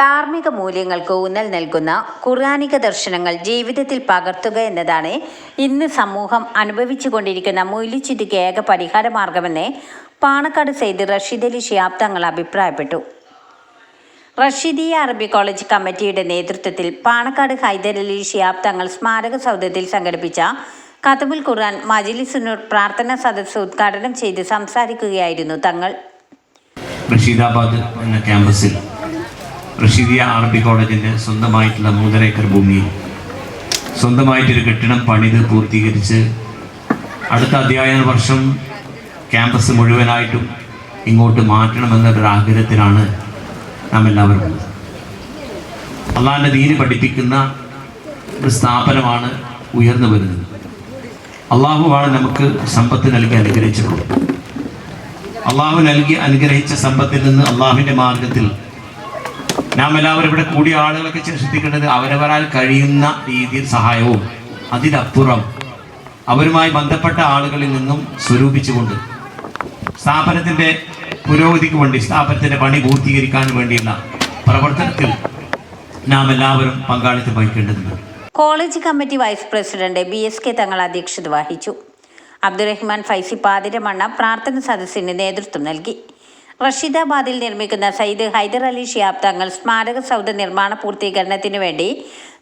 ധാർമ്മിക മൂല്യങ്ങൾക്ക് ഊന്നൽ നൽകുന്ന ഖുർആാനിക ദർശനങ്ങൾ ജീവിതത്തിൽ പകർത്തുക എന്നതാണ് ഇന്ന് സമൂഹം അനുഭവിച്ചു കൊണ്ടിരിക്കുന്ന മൂല്യച്യുതിക്ക് ഏക പരിഹാര മാർഗമെന്ന് പാണക്കാട് സെയ്ദ് റഷീദ് അലി ഷിയാബ് തങ്ങൾ അഭിപ്രായപ്പെട്ടു. റഷീദിയ അറബി കോളേജ് കമ്മിറ്റിയുടെ നേതൃത്വത്തിൽ പാണക്കാട് ഹൈദരലി ഷിയാബ് തങ്ങൾ സ്മാരക സൗധത്തിൽ സംഘടിപ്പിച്ച കതബുൽ ഖുർആൻ മജിലിസുനൂർ പ്രാർത്ഥനാ സദസ്സ് ഉദ്ഘാടനം ചെയ്ത് സംസാരിക്കുകയായിരുന്നു തങ്ങൾ. റഷീദാബാദ് എന്ന ക്യാമ്പസിൽ റഷീദിയ അറബി കോളേജിന്റെ സ്വന്തമായിട്ടുള്ള മൂന്നര ഏക്കർ ഭൂമിയിൽ സ്വന്തമായിട്ടൊരു കെട്ടിടം പണിത് പൂർത്തീകരിച്ച് അടുത്ത അധ്യയന വർഷം ക്യാമ്പസ് മുഴുവനായിട്ടും ഇങ്ങോട്ട് മാറ്റണമെന്നൊരു ആഗ്രഹത്തിലാണ് നാം എല്ലാവരും ഉള്ളത് അള്ളാഹിന്റെ ദീന് പഠിപ്പിക്കുന്ന ഒരു സ്ഥാപനമാണ് ഉയർന്നു വരുന്നത്. അള്ളാഹുവാണ് നമുക്ക് സമ്പത്ത് നൽകി അനുഗ്രഹിച്ചിട്ടുള്ളത്. അള്ളാഹു നൽകി അനുഗ്രഹിച്ച സമ്പത്തിൽ നിന്ന് അള്ളാഹുവിന്റെ മാർഗത്തിൽ നാം എല്ലാവരും ഇവിടെ കൂടിയ ആളുകളൊക്കെ ശ്രദ്ധിക്കേണ്ടത് അവരവരാൽ കഴിയുന്ന രീതിയിൽ സഹായവും അതിനപ്പുറം അവരുമായി ബന്ധപ്പെട്ട ആളുകളിൽ നിന്നും സ്വരൂപിച്ചുകൊണ്ട് സ്ഥാപനത്തിന്റെ പുരോഗതിക്ക് വേണ്ടി സ്ഥാപനത്തിന്റെ പണി പൂർത്തീകരിക്കാൻ വേണ്ടിയുള്ള പ്രവർത്തനത്തിൽ നാം എല്ലാവരും പങ്കാളിത്തം വഹിക്കേണ്ടതുണ്ട്. College committee vice president B S K Thangal അധ്യക്ഷത വഹിച്ചു. അബ്ദുറഹ്മാൻ ഫൈസി പാതിരമണ്ണ പ്രാർത്ഥന സദസ്സിന് നേതൃത്വം നൽകി. റഷീദാബാദിൽ നിർമ്മിക്കുന്ന സയ്യിദ് ഹൈദർ അലി ഷിയാബ് തങ്ങൾ സ്മാരക സൗദ നിർമ്മാണ പൂർത്തീകരണത്തിനു വേണ്ടി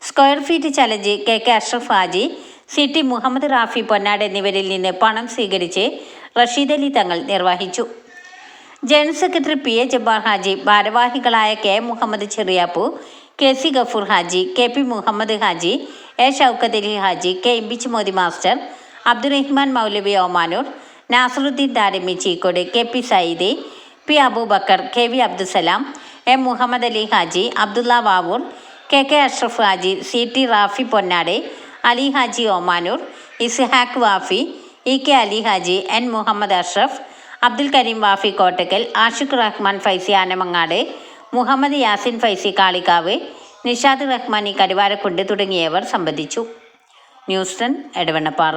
square feet challenge K K Ashraf Haji C T Muhammad Rafi Ponnad എന്നിവരിൽ നിന്ന് പണം സ്വീകരിച്ച് റഷീദ് അലി തങ്ങൾ നിർവഹിച്ചു. General secretary P A Jabbar Haji ഭാരവാഹികളായ K Muhammad Cheriyappu K C Gafoor Haji K P Muhammad Haji A Shoukath Ali Haji K Imbichi Modi master Abdurahman Moulavi Omanoor Nasaruddeen Darimi Cheekode K P Sayyidi P Aboobacker K V Abdussalam M Muhammad Ali Haji Abdulla Vavoor K K Ashraf Haji C T Rafi പൊന്നാടെ Ali Haji Omanoor Ishaq Wafi E K Ali Haji N Muhammad Ashraf Abdul Kareem Wafi Kottakkal Ashiq Rahman Faizy Anamangad Muhammad Yasin Faizy Kalikavu Nishad Rahmani Karuvarakundu തുടങ്ങിയവർ സംബന്ധിച്ചു. ന്യൂസ്റ്റൺ എടവണ്ണപ്പാറ.